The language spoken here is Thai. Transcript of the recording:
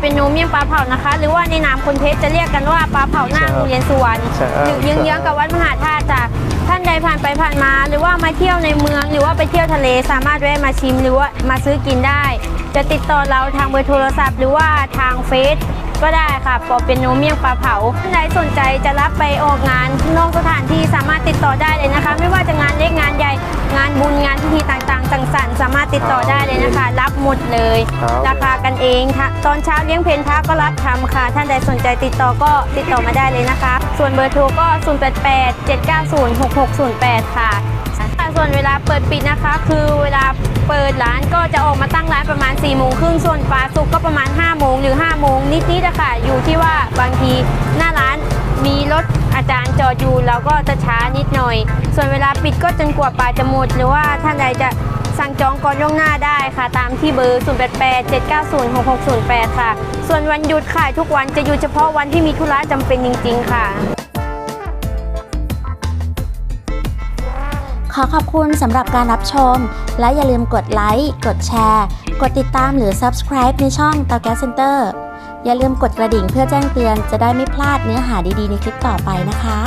เป็นโนเมี่ยงปลาเผานะคะ หรือว่าในนามคนเพชรจะเรียกกันว่าปลาเผาหน้าโรงเรียนสุวรรณใช่อยู่เยื้องๆกับวัดมหาธาตุจ้ะท่านใดผ่านไปผ่านมา หรือว่ามาเที่ยวในเมือง หรือว่าไปเที่ยวทะเลสามารถแวะมาชิม หรือว่ามาซื้อกินได้ จะติดต่อเราทางเบอร์โทรศัพท์ หรือว่าทางเฟซก็ได้ค่ะปอเป็นโนเมี่ยงปลาเผาท่านใดสนใจจะรับไปออกงานนอกสถานที่สามารถติดต่อได้เลยนะคะ ไม่ว่าจะงานเล็กงานใหญ่งานบุญงานพิธีต่างๆ สังสรรค์สามารถติดต่อได้เลยนะคะ รับหมดเลย ครับ ราคากันเองค่ะตอนเช้าเลี้ยงเพนพระก็รับทำค่ะ ท่านใดสนใจติดต่อก็ติดต่อมาได้เลยนะคะ ส่วนเบอร์โทรก็ 088 790 6608 ค่ะค่ะส่วนเวลาเปิดปิดนะคะ คือเวลาเปิดร้านก็จะออกมาตั้งร้านประมาณ4ี่โมงครึ่งส่วนปลาสุกก็ประมาณ5้าโมงหรือ5้าโมงนิดๆอะค่ะอยู่ที่ว่าบางทีหน้าร้านมีรถอาจารย์จอดอยู่เราก็จะช้านิดหน่อย ส่วนเวลาปิดก็จนกว่าปลาจะหมด หรือว่าท่านใดจะ สั่งจองก่อนล่วงหน้าได้ค่ะ ตามที่เบอร์ 088 790 6608 ค่ะ ส่วนวันหยุดขายทุกวันจะหยุดเฉพาะวันที่มีธุระจำเป็นจริง ๆ ค่ะ ขอขอบคุณสำหรับการรับชม และอย่าลืมกดไลค์ กดแชร์ กดติดตามหรือ Subscribe ในช่องเตาแก๊สเซ็นเตอร์อย่าลืมกดกระดิ่งเพื่อแจ้งเตือนจะได้ไม่พลาดเนื้อหาดีๆในคลิปต่อไปนะคะ